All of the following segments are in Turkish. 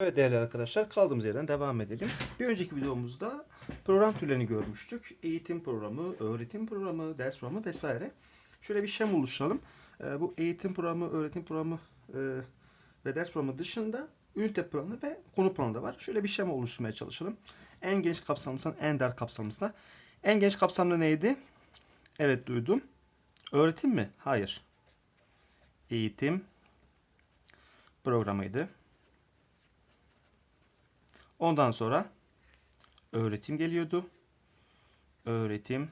Evet değerli arkadaşlar kaldığımız yerden devam edelim. Bir önceki videomuzda program türlerini görmüştük. Eğitim programı, öğretim programı, ders programı vesaire. Şöyle bir şem oluşturalım. Ee, bu eğitim programı, öğretim programı e, ve ders programı dışında ünite planı ve konu planı da var. Şöyle bir şema oluşturmaya çalışalım. En geniş kapsamlısından en dar kapsamlısına. En geniş kapsamlı neydi? Evet duydum. Öğretim mi? Hayır. Eğitim programıydı. Ondan sonra öğretim geliyordu. Öğretim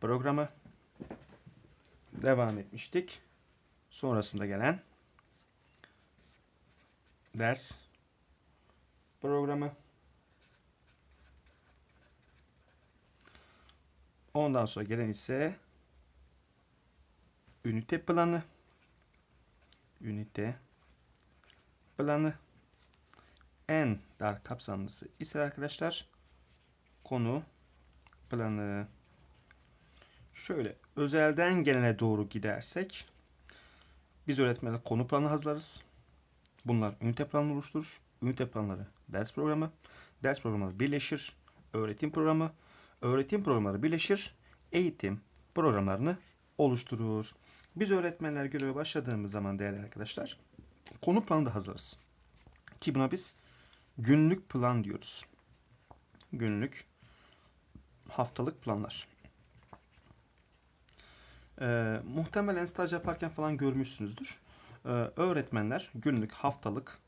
programı devam etmiştik. Sonrasında gelen ders programı Ondan sonra gelen ise ünite planı ünite planı en dar kapsamlısı ise arkadaşlar konu planı. Şöyle özelden gelene doğru gidersek biz öğretmenler konu planı hazırlarız. Bunlar ünite planı oluşturur. Ünite planları ders programı. Ders programları birleşir. Öğretim programı. Öğretim programları birleşir. Eğitim programlarını oluşturur. Biz öğretmenler göreve başladığımız zaman değerli arkadaşlar konu planı da hazırlarız. Ki buna biz günlük plan diyoruz. Günlük haftalık planlar. Ee, muhtemelen staj yaparken falan görmüşsünüzdür. Ee, öğretmenler günlük, haftalık,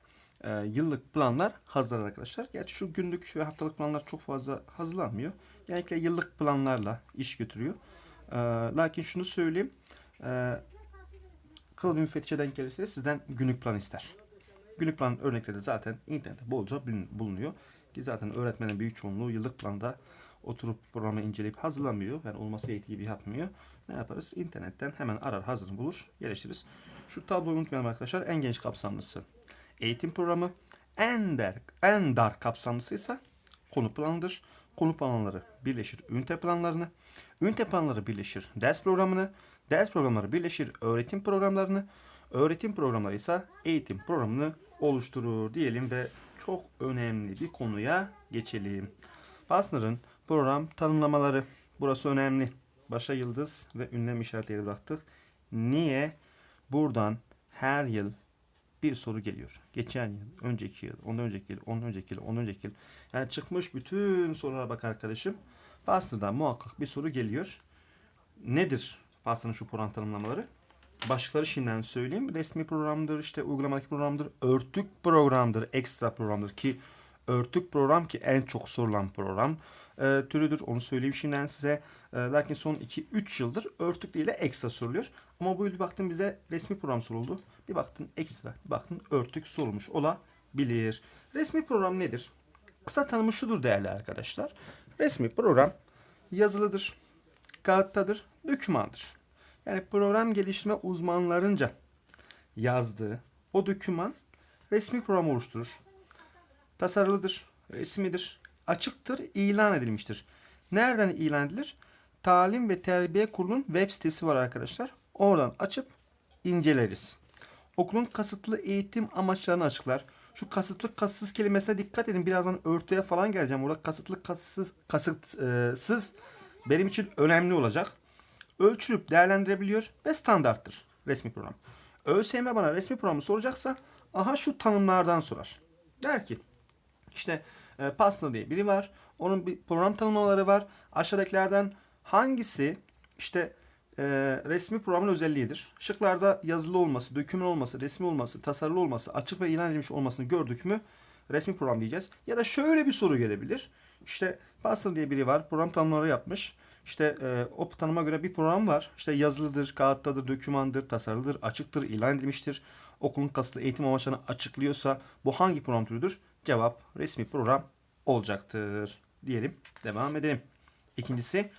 e, yıllık planlar hazırlar arkadaşlar. Gerçi şu günlük ve haftalık planlar çok fazla hazırlanmıyor. Genellikle yıllık planlarla iş götürüyor. Ee, lakin şunu söyleyeyim. E, kıl müfettişe denk gelirse sizden günlük plan ister. Günlük plan örnekleri zaten internette bolca bulunuyor. Ki zaten öğretmenin büyük çoğunluğu yıllık planda oturup programı inceleyip hazırlamıyor. Yani olması gerektiği gibi yapmıyor. Ne yaparız? İnternetten hemen arar, hazır bulur, geliştiririz. Şu tabloyu unutmayalım arkadaşlar. En geniş kapsamlısı eğitim programı. En dar, en dar kapsamlısı ise konu planıdır. Konu planları birleşir ünite planlarını. Ünite planları birleşir ders programını. Ders programları birleşir öğretim programlarını. Öğretim programları ise eğitim programını oluşturur diyelim ve çok önemli bir konuya geçelim. Basner'ın program tanımlamaları. Burası önemli. Başa yıldız ve ünlem işaretleri bıraktık. Niye? Buradan her yıl bir soru geliyor. Geçen yıl, önceki yıl, ondan önceki yıl, ondan önceki yıl, ondan önceki yıl. Yani çıkmış bütün sorulara bak arkadaşım. Basner'dan muhakkak bir soru geliyor. Nedir Basner'ın şu program tanımlamaları? Başlıkları şimdiden söyleyeyim. Resmi programdır, işte uygulamadaki programdır, örtük programdır, ekstra programdır ki örtük program ki en çok sorulan program e, türüdür. Onu söyleyeyim şimdiden size. E, lakin son 2-3 yıldır örtük değil de ekstra soruluyor. Ama bu yıl bir baktın bize resmi program soruldu. Bir baktın ekstra, bir baktın örtük sorulmuş olabilir. Resmi program nedir? Kısa tanımı şudur değerli arkadaşlar. Resmi program yazılıdır, kağıttadır, dokümandır. Yani program geliştirme uzmanlarınca yazdığı o doküman resmi program oluşturur. Tasarılıdır, resmidir, açıktır, ilan edilmiştir. Nereden ilan edilir? Talim ve Terbiye Kurulu'nun web sitesi var arkadaşlar. Oradan açıp inceleriz. Okulun kasıtlı eğitim amaçlarını açıklar. Şu kasıtlı kasıtsız kelimesine dikkat edin. Birazdan örtüye falan geleceğim. Orada kasıtlı kasıtsız, kasıtsız benim için önemli olacak. Ölçülüp değerlendirebiliyor ve standarttır resmi program. ÖSYM bana resmi programı soracaksa aha şu tanımlardan sorar. Der ki işte e, Pastner diye biri var. Onun bir program tanımlamaları var. Aşağıdakilerden hangisi işte e, resmi programın özelliğidir? Şıklarda yazılı olması, döküman olması, resmi olması, tasarılı olması, açık ve ilan edilmiş olmasını gördük mü resmi program diyeceğiz. Ya da şöyle bir soru gelebilir. İşte Pastner diye biri var. Program tanımları yapmış. İşte e, o tanıma göre bir program var. İşte yazılıdır, kağıttadır, dokümandır, tasarılıdır, açıktır, ilan edilmiştir. Okulun kasıtlı eğitim amaçlarını açıklıyorsa bu hangi program türüdür? Cevap resmi program olacaktır. Diyelim devam edelim. İkincisi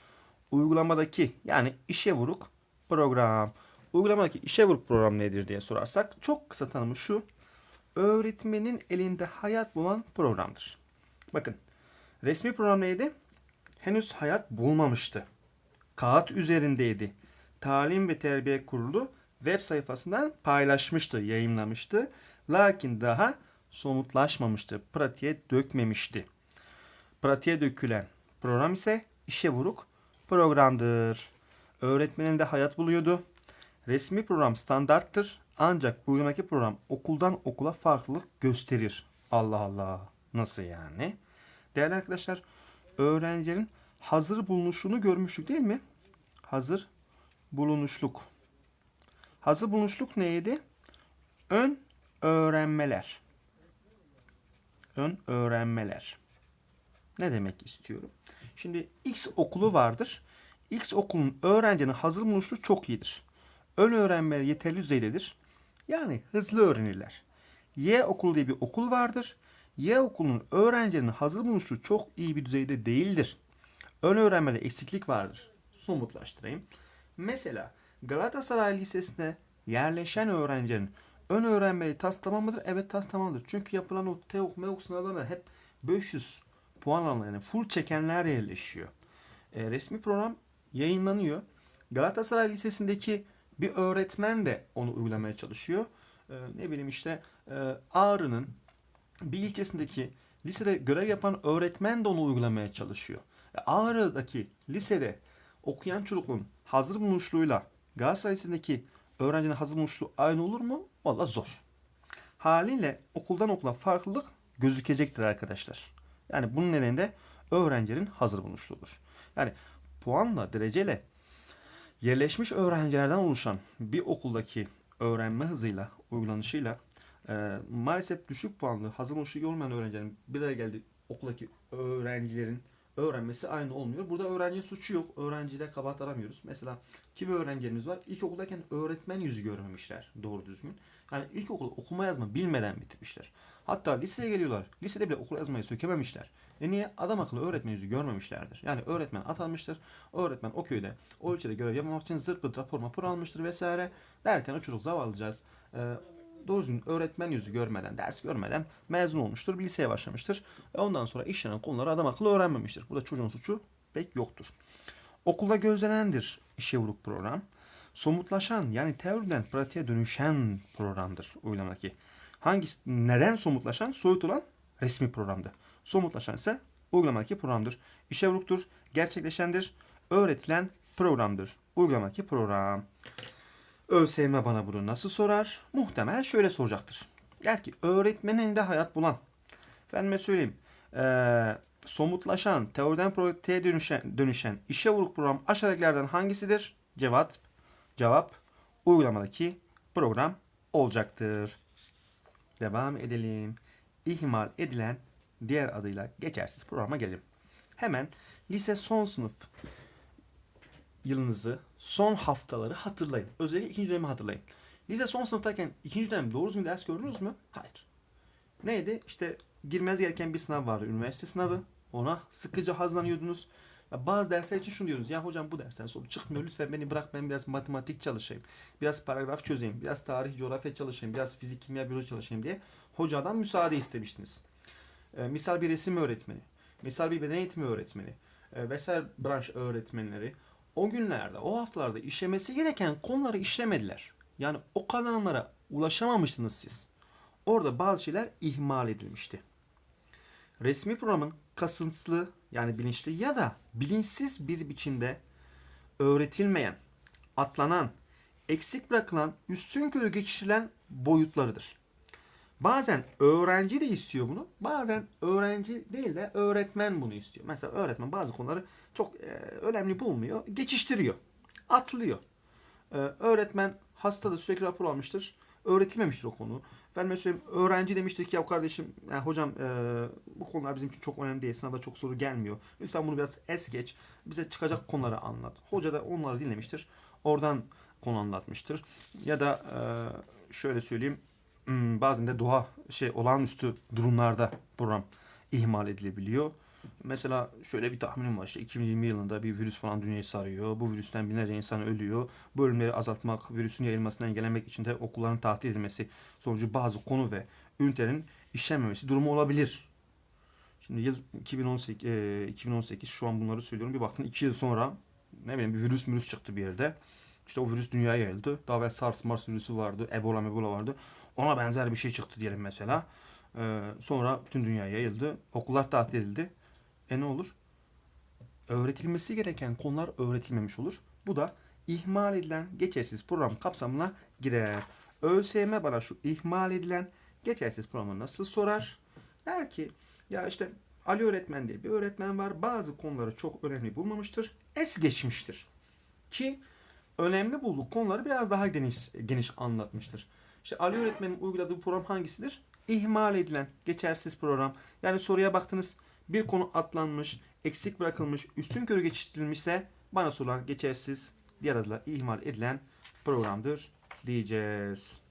uygulamadaki yani işe vuruk program. Uygulamadaki işe vuruk program nedir diye sorarsak çok kısa tanımı şu. Öğretmenin elinde hayat bulan programdır. Bakın resmi program neydi? Henüz hayat bulmamıştı. Kağıt üzerindeydi. Talim ve Terbiye Kurulu web sayfasından paylaşmıştı, yayınlamıştı Lakin daha somutlaşmamıştı. Pratiğe dökmemişti. Pratiğe dökülen program ise işe vuruk programdır. Öğretmenin de hayat buluyordu. Resmi program standarttır. Ancak uygulamadaki program okuldan okula farklılık gösterir. Allah Allah. Nasıl yani? Değerli arkadaşlar, öğrencilerin hazır bulunuşunu görmüştük değil mi? Hazır bulunuşluk. Hazır bulunuşluk neydi? Ön öğrenmeler. Ön öğrenmeler. Ne demek istiyorum? Şimdi X okulu vardır. X okulun öğrencinin hazır bulunuşluğu çok iyidir. Ön öğrenmeleri yeterli düzeydedir. Yani hızlı öğrenirler. Y okulu diye bir okul vardır. Y okulunun öğrencinin hazır bulunuşluğu çok iyi bir düzeyde değildir. Ön öğrenmede eksiklik vardır. Somutlaştırayım. Mesela Galatasaray Lisesi'ne yerleşen öğrencinin ön öğrenmeleri tas tamam mıdır? Evet tas tamamdır. Çünkü yapılan o TEOK, MEOK sınavlarında hep 500 puan alanlar yani full çekenler yerleşiyor. E, resmi program yayınlanıyor. Galatasaray Lisesi'ndeki bir öğretmen de onu uygulamaya çalışıyor. E, ne bileyim işte e, Ağrı'nın bir ilçesindeki lisede görev yapan öğretmen de onu uygulamaya çalışıyor. E, Ağrı'daki lisede okuyan çocukluğun hazır bulunuşluğuyla Galatasaray öğrencinin hazır bulunuşluğu aynı olur mu? Valla zor. Haliyle okuldan okula farklılık gözükecektir arkadaşlar. Yani bunun nedeni de öğrencilerin hazır bulunuşluğudur. Yani puanla, dereceyle yerleşmiş öğrencilerden oluşan bir okuldaki öğrenme hızıyla, uygulanışıyla e, maalesef düşük puanlı, hazır bulunuşlu olmayan öğrencilerin bir araya geldiği okuldaki öğrencilerin öğrenmesi aynı olmuyor. Burada öğrencinin suçu yok. Öğrencide kabahat aramıyoruz. Mesela kimi öğrencilerimiz var? İlkokuldayken öğretmen yüzü görmemişler doğru düzgün. Yani ilkokulu okuma yazma bilmeden bitirmişler. Hatta liseye geliyorlar. Lisede bile okula yazmayı sökememişler. E niye? Adam akıllı öğretmen yüzü görmemişlerdir. Yani öğretmen atanmıştır. Öğretmen o köyde, o ilçede görev yapmamak için zırt pırt rapor rapor almıştır vesaire. Derken o çocuk zavallıcağız. E, doğru düzgün öğretmen yüzü görmeden, ders görmeden mezun olmuştur. Bir liseye başlamıştır. E ondan sonra işlenen konuları adam akıllı öğrenmemiştir. Burada çocuğun suçu pek yoktur. Okulda gözlenendir işe vuruk program. Somutlaşan yani teoriden pratiğe dönüşen programdır uygulamadaki. Hangisi neden somutlaşan? Soyut olan resmi programdı. Somutlaşan ise uygulamadaki programdır. İşe vuruktur, gerçekleşendir, öğretilen programdır. Uygulamadaki program. ÖSYM bana bunu nasıl sorar? Muhtemel şöyle soracaktır. Der ki öğretmenin de hayat bulan. Efendime söyleyeyim. Ee, somutlaşan, teoriden pratiğe dönüşen, dönüşen işe vuruk program aşağıdakilerden hangisidir? Cevap, cevap uygulamadaki program olacaktır. Devam edelim. İhmal edilen diğer adıyla geçersiz programa gelelim. Hemen lise son sınıf yılınızı, son haftaları hatırlayın. Özellikle ikinci dönemi hatırlayın. Lise son sınıftayken ikinci dönem doğru düzgün ders gördünüz mü? Hayır. Neydi? İşte girmez gereken bir sınav vardı. Üniversite sınavı. Ona sıkıca hazırlanıyordunuz. Ya bazı dersler için şunu diyoruz. Ya hocam bu dersten soru çıkmıyor. Lütfen beni bırak ben biraz matematik çalışayım. Biraz paragraf çözeyim. Biraz tarih, coğrafya çalışayım. Biraz fizik, kimya, biyoloji çalışayım diye hocadan müsaade istemiştiniz. Ee, misal bir resim öğretmeni. Misal bir beden eğitimi öğretmeni. E, vesaire branş öğretmenleri. O günlerde, o haftalarda işlemesi gereken konuları işlemediler. Yani o kazanımlara ulaşamamıştınız siz. Orada bazı şeyler ihmal edilmişti. Resmi programın kasıntılı yani bilinçli ya da bilinçsiz bir biçimde öğretilmeyen, atlanan, eksik bırakılan, üstün körü geçirilen boyutlarıdır. Bazen öğrenci de istiyor bunu. Bazen öğrenci değil de öğretmen bunu istiyor. Mesela öğretmen bazı konuları çok e, önemli bulmuyor. Geçiştiriyor. Atlıyor. E, öğretmen hastada sürekli rapor almıştır. Öğretilmemiştir o konu. Ben mesela öğrenci demiştir ki ya kardeşim ya hocam e, bu konular bizim için çok önemli değil. Sınavda çok soru gelmiyor. Lütfen bunu biraz es geç. Bize çıkacak konuları anlat. Hoca da onları dinlemiştir. Oradan konu anlatmıştır. Ya da e, şöyle söyleyeyim. Hmm, bazen de doğa şey olağanüstü durumlarda program ihmal edilebiliyor. Mesela şöyle bir tahminim var işte 2020 yılında bir virüs falan dünyayı sarıyor. Bu virüsten binlerce insan ölüyor. Bu ölümleri azaltmak, virüsün yayılmasını engellemek için de okulların tatil edilmesi sonucu bazı konu ve ünitelerin işlenmemesi durumu olabilir. Şimdi yıl 2018, e, 2018 şu an bunları söylüyorum. Bir baktın 2 yıl sonra ne bileyim bir virüs virüs çıktı bir yerde. İşte o virüs dünyaya yayıldı. Daha evvel SARS, MARS virüsü vardı. Ebola, Ebola vardı. Ona benzer bir şey çıktı diyelim mesela. Ee, sonra bütün dünyaya yayıldı. Okullar tatil edildi. E ne olur? Öğretilmesi gereken konular öğretilmemiş olur. Bu da ihmal edilen geçersiz program kapsamına girer. ÖSYM bana şu ihmal edilen geçersiz programı nasıl sorar? Der ki ya işte Ali öğretmen diye bir öğretmen var. Bazı konuları çok önemli bulmamıştır. Es geçmiştir. Ki önemli bulduğu konuları biraz daha geniş, geniş anlatmıştır. İşte Ali öğretmenin uyguladığı program hangisidir? İhmal edilen geçersiz program. Yani soruya baktınız bir konu atlanmış, eksik bırakılmış, üstün körü geçiştirilmişse bana sorulan geçersiz, diğer adıyla ihmal edilen programdır diyeceğiz.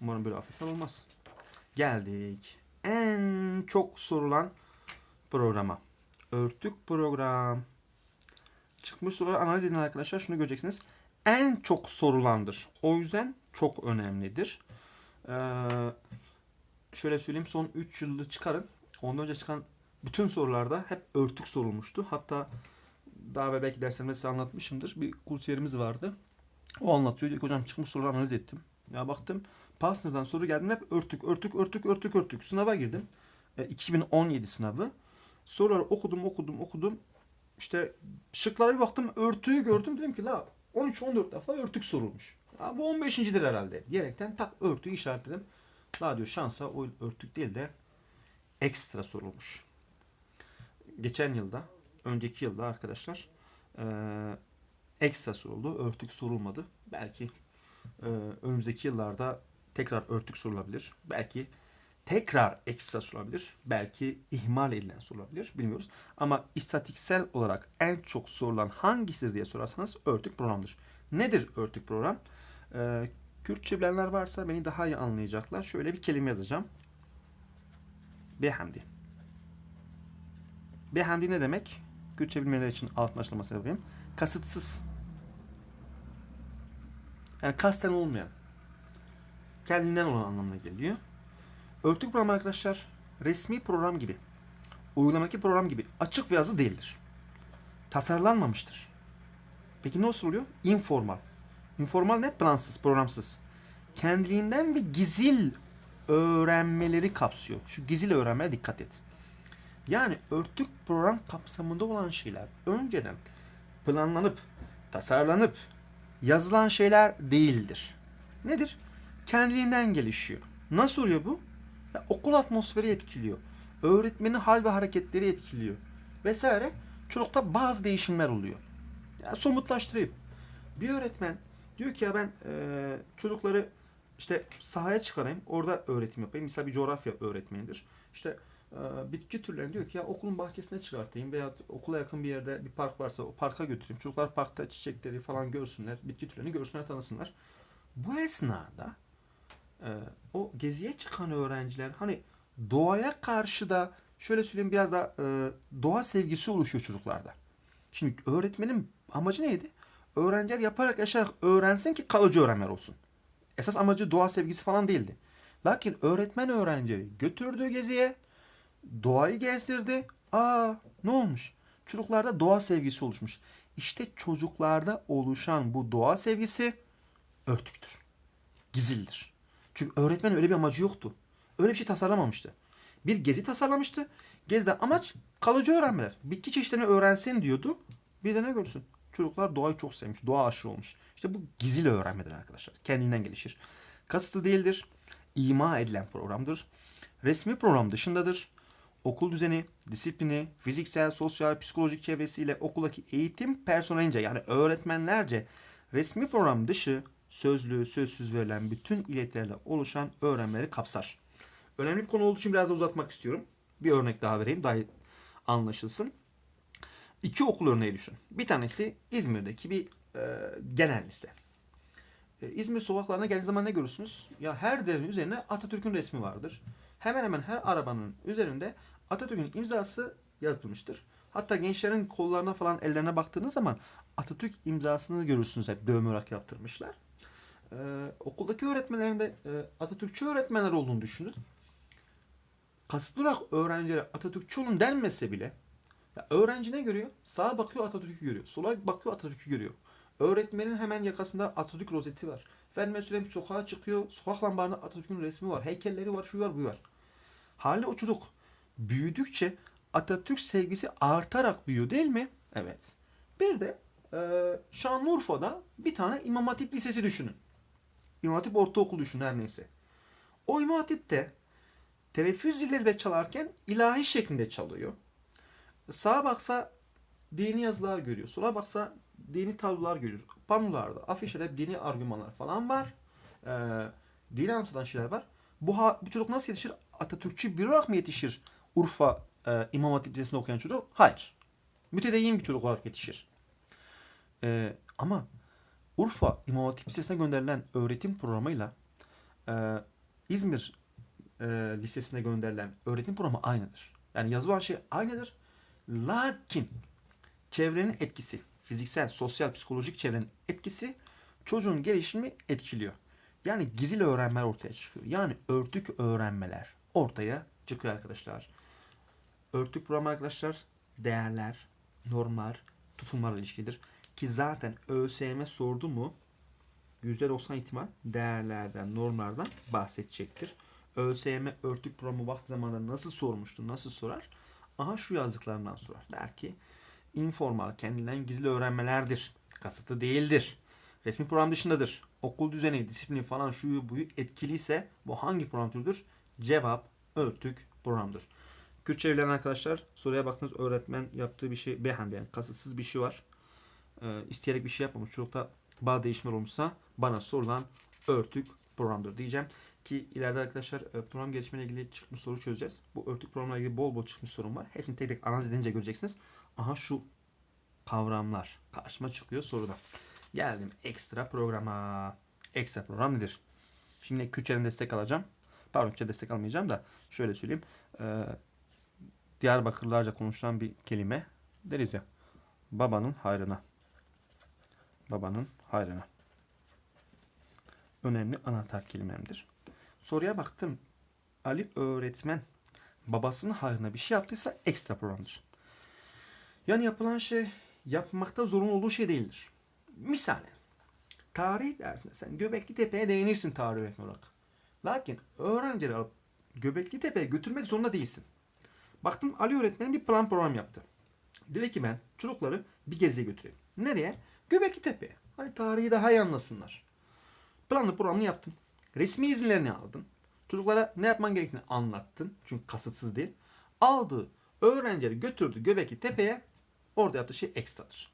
Umarım böyle hafiften olmaz. Geldik en çok sorulan programa. Örtük program. Çıkmış soruları analiz edin arkadaşlar. Şunu göreceksiniz. En çok sorulandır. O yüzden çok önemlidir. Ee, şöyle söyleyeyim son 3 yılı çıkarın. Ondan önce çıkan bütün sorularda hep örtük sorulmuştu. Hatta daha ve belki derslerimde size anlatmışımdır. Bir kursiyerimiz vardı. O anlatıyor. Diyor ki hocam çıkmış soruları analiz ettim. Ya baktım Pastner'dan soru geldim hep örtük, örtük, örtük, örtük, örtük. Sınava girdim. E, 2017 sınavı. Soruları okudum, okudum, okudum. İşte şıklara bir baktım örtüyü gördüm. Dedim ki la 13-14 defa örtük sorulmuş. Ya bu 15.dir herhalde diyerekten tak örtüyü işaretledim. La diyor şansa o örtük değil de ekstra sorulmuş. Geçen yılda, önceki yılda arkadaşlar e, ekstra soruldu. Örtük sorulmadı. Belki e, önümüzdeki yıllarda tekrar örtük sorulabilir. Belki tekrar ekstra sorulabilir. Belki ihmal edilen sorulabilir. Bilmiyoruz. Ama istatiksel olarak en çok sorulan hangisidir diye sorarsanız örtük programdır. Nedir örtük program? Ee, Kürtçe bilenler varsa beni daha iyi anlayacaklar. Şöyle bir kelime yazacağım. Behamdi. Behamdi ne demek? Kürtçe bilmeyenler için altın açıklaması yapayım. Kasıtsız. Yani kasten olmayan. Kendinden olan anlamına geliyor. Örtük program arkadaşlar resmi program gibi, uygulamadaki program gibi açık ve yazılı değildir. Tasarlanmamıştır. Peki nasıl oluyor? Informal. Informal ne? Plansız, programsız. Kendiliğinden ve gizil öğrenmeleri kapsıyor. Şu gizil öğrenmeye dikkat et. Yani örtük program kapsamında olan şeyler önceden planlanıp, tasarlanıp, yazılan şeyler değildir. Nedir? Kendiliğinden gelişiyor. Nasıl oluyor bu? Ya, okul atmosferi etkiliyor. Öğretmenin hal ve hareketleri etkiliyor. Vesaire. Çocukta bazı değişimler oluyor. Ya, somutlaştırayım. Bir öğretmen diyor ki ya ben e, çocukları işte sahaya çıkarayım. Orada öğretim yapayım. Mesela bir coğrafya öğretmenidir. İşte e, bitki türlerini diyor ki ya okulun bahçesine çıkartayım veya okula yakın bir yerde bir park varsa o parka götüreyim. Çocuklar parkta çiçekleri falan görsünler. Bitki türlerini görsünler, tanısınlar. Bu esnada e, o geziye çıkan öğrenciler hani doğaya karşı da şöyle söyleyeyim biraz da e, doğa sevgisi oluşuyor çocuklarda. Şimdi öğretmenin amacı neydi? Öğrenciler yaparak yaşayarak öğrensin ki kalıcı öğrenmeler olsun. Esas amacı doğa sevgisi falan değildi. Lakin öğretmen öğrencileri götürdü geziye, doğayı gezdirdi. Aa ne olmuş? Çocuklarda doğa sevgisi oluşmuş. İşte çocuklarda oluşan bu doğa sevgisi örtüktür. Gizildir. Çünkü öğretmen öyle bir amacı yoktu. Öyle bir şey tasarlamamıştı. Bir gezi tasarlamıştı. Gezide amaç kalıcı öğrenmeler. Bitki çeşitlerini öğrensin diyordu. Bir de ne görsün? Çocuklar doğayı çok sevmiş. Doğa aşırı olmuş. İşte bu gizli öğrenmedir arkadaşlar. Kendinden gelişir. Kasıtlı değildir. İma edilen programdır. Resmi program dışındadır. Okul düzeni, disiplini, fiziksel, sosyal, psikolojik çevresiyle okuldaki eğitim personelince yani öğretmenlerce resmi program dışı sözlü, sözsüz verilen bütün iletilerle oluşan öğrenmeleri kapsar. Önemli bir konu olduğu için biraz da uzatmak istiyorum. Bir örnek daha vereyim daha anlaşılsın. İki okul örneği düşün. Bir tanesi İzmir'deki bir e, genel lise. E, İzmir sokaklarına geldiğiniz zaman ne görürsünüz? Ya her değerin üzerine Atatürk'ün resmi vardır. Hemen hemen her arabanın üzerinde Atatürk'ün imzası yazılmıştır. Hatta gençlerin kollarına falan ellerine baktığınız zaman Atatürk imzasını görürsünüz hep dövme olarak yaptırmışlar. Ee, okuldaki öğretmenlerin de e, Atatürkçü öğretmenler olduğunu düşünün. Kasıtlı olarak öğrencilere Atatürkçü olun denmese bile ya öğrenci ne görüyor? Sağa bakıyor Atatürk'ü görüyor. Sola bakıyor Atatürk'ü görüyor. Öğretmenin hemen yakasında Atatürk rozeti var. Efendime söyleyeyim sokağa çıkıyor. Sokak lambalarında Atatürk'ün resmi var. Heykelleri var. Şu var bu var. Hali o çocuk büyüdükçe Atatürk sevgisi artarak büyüyor değil mi? Evet. Bir de e, Şanlıurfa'da bir tane İmam Hatip Lisesi düşünün. İmam Hatip Ortaokulu düşünün her neyse. O İmam Hatip'te teneffüs zilleri çalarken ilahi şeklinde çalıyor. Sağa baksa dini yazılar görüyor. Sola baksa dini tablolar görüyor. Panolarda, afişlerde dini argümanlar falan var. Ee, dini anlatılan şeyler var. Bu, ha- bu çocuk nasıl yetişir? Atatürkçü bir olarak mı yetişir? Urfa e, İmam Hatip okuyan çocuk? Hayır. Mütedeyyin bir çocuk olarak yetişir. Ee, ama Urfa İmam Hatip Lisesi'ne gönderilen öğretim programıyla e, İzmir e, Lisesi'ne gönderilen öğretim programı aynıdır. Yani yazılan şey aynıdır. Lakin çevrenin etkisi, fiziksel, sosyal, psikolojik çevrenin etkisi çocuğun gelişimi etkiliyor. Yani gizli öğrenmeler ortaya çıkıyor. Yani örtük öğrenmeler ortaya çıkıyor arkadaşlar. Örtük program arkadaşlar değerler, normlar, tutumlarla ilişkidir. Ki zaten ÖSYM sordu mu %90 ihtimal değerlerden, normlardan bahsedecektir. ÖSYM örtük programı vakti zamanında nasıl sormuştu, nasıl sorar? Aha şu yazdıklarından sorar. Der ki informal, kendinden gizli öğrenmelerdir. Kasıtı değildir. Resmi program dışındadır. Okul düzeni, disiplini falan şuyu buyu etkiliyse bu hangi program türüdür? Cevap örtük programdır. Kürtçe bilen arkadaşlar soruya baktınız öğretmen yaptığı bir şey beğendi yani kasıtsız bir şey var. Ee, isteyerek bir şey yapmamış. Çocukta bazı değişimler olmuşsa bana sorulan örtük programdır diyeceğim. Ki ileride arkadaşlar e, program gelişimiyle ilgili çıkmış soru çözeceğiz. Bu örtük programla ilgili bol bol çıkmış sorun var. Hepsini tek tek analiz edince göreceksiniz. Aha şu kavramlar karşıma çıkıyor soruda. Geldim ekstra programa. Ekstra program nedir? Şimdi Kürtçeden destek alacağım. Pardon Kürtçe destek almayacağım da şöyle söyleyeyim. Ee, Diyarbakırlarca konuşulan bir kelime deriz ya. Babanın hayrına. Babanın hayrına. Önemli anahtar kelimemdir. Soruya baktım. Ali öğretmen babasının hayrına bir şey yaptıysa ekstra programdır. Yani yapılan şey yapmakta zorunlu olduğu şey değildir. Misal tarih dersinde sen Göbekli Tepe'ye değinirsin tarih öğretmen olarak. Lakin öğrencileri alıp Göbekli Tepe'ye götürmek zorunda değilsin. Baktım Ali öğretmenin bir plan program yaptı. Dedi ki ben çocukları bir geziye götüreyim. Nereye? Göbekli Tepe'ye. Hani tarihi daha iyi anlasınlar. Planlı programını yaptın. Resmi izinlerini aldın. Çocuklara ne yapman gerektiğini anlattın. Çünkü kasıtsız değil. Aldığı öğrencileri götürdü Göbekli Tepe'ye. Orada yaptığı şey ekstradır.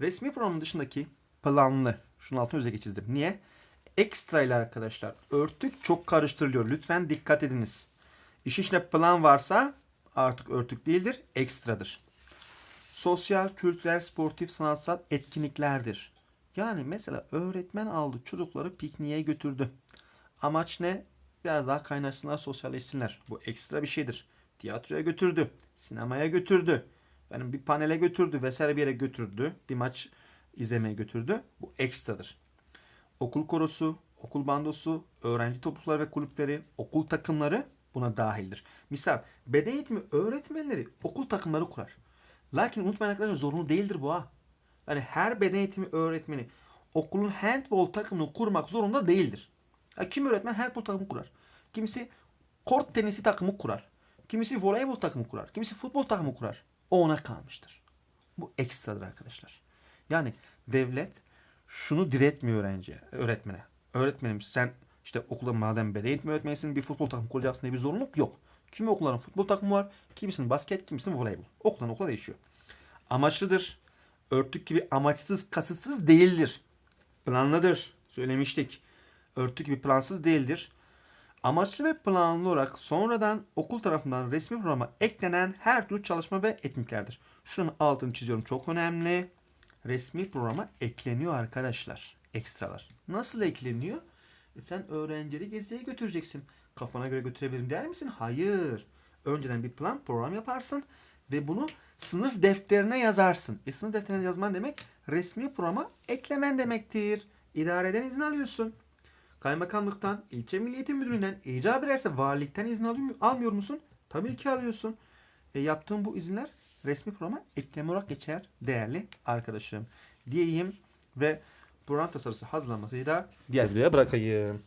Resmi programın dışındaki planlı. Şunun altına özellikle çizdim. Niye? Ekstra ile arkadaşlar örtük çok karıştırılıyor. Lütfen dikkat ediniz. İş içinde plan varsa artık örtük değildir, ekstradır. Sosyal, kültürel, sportif, sanatsal etkinliklerdir. Yani mesela öğretmen aldı çocukları pikniğe götürdü. Amaç ne? Biraz daha kaynaşsınlar, sosyalleşsinler. Bu ekstra bir şeydir. Tiyatroya götürdü, sinemaya götürdü, benim bir panele götürdü vesaire bir yere götürdü. Bir maç izlemeye götürdü. Bu ekstradır. Okul korosu, okul bandosu, öğrenci toplulukları ve kulüpleri, okul takımları buna dahildir. Misal beden eğitimi öğretmenleri okul takımları kurar. Lakin unutmayın arkadaşlar zorunlu değildir bu ha. Yani her beden eğitimi öğretmeni okulun handball takımını kurmak zorunda değildir. Ya kim öğretmen handball takımı kurar. Kimisi kort tenisi takımı kurar. Kimisi voleybol takımı kurar. Kimisi futbol takımı kurar. O ona kalmıştır. Bu ekstradır arkadaşlar. Yani devlet şunu diretmiyor öğrenciye, öğretmene. Öğretmenim sen işte okulda madem beden eğitimi öğretmenisin bir futbol takımı kuracaksın diye bir zorunluluk yok. Kimi okulların futbol takımı var, kimisinin basket, kimisinin voleybol. Okuldan okula değişiyor. Amaçlıdır. Örtük gibi amaçsız, kasıtsız değildir. Planlıdır. Söylemiştik. Örtük gibi plansız değildir. Amaçlı ve planlı olarak sonradan okul tarafından resmi programa eklenen her türlü çalışma ve etkinliklerdir. Şunun altını çiziyorum çok önemli. Resmi programa ekleniyor arkadaşlar. Ekstralar. Nasıl ekleniyor? E sen öğrencileri geziye götüreceksin. Kafana göre götürebilirim der misin? Hayır. Önceden bir plan program yaparsın ve bunu sınıf defterine yazarsın. E sınıf defterine yazman demek resmi programa eklemen demektir. İdareden izin alıyorsun. Kaymakamlıktan, ilçe milli eğitim müdürlüğünden, icap ederse valilikten izin alıyor, almıyor musun? Tabii ki alıyorsun. E yaptığın bu izinler resmi programa ekleme olarak geçer değerli arkadaşım. Diyeyim ve program tasarısı hazırlanmasıyla diğer videoya bırakayım.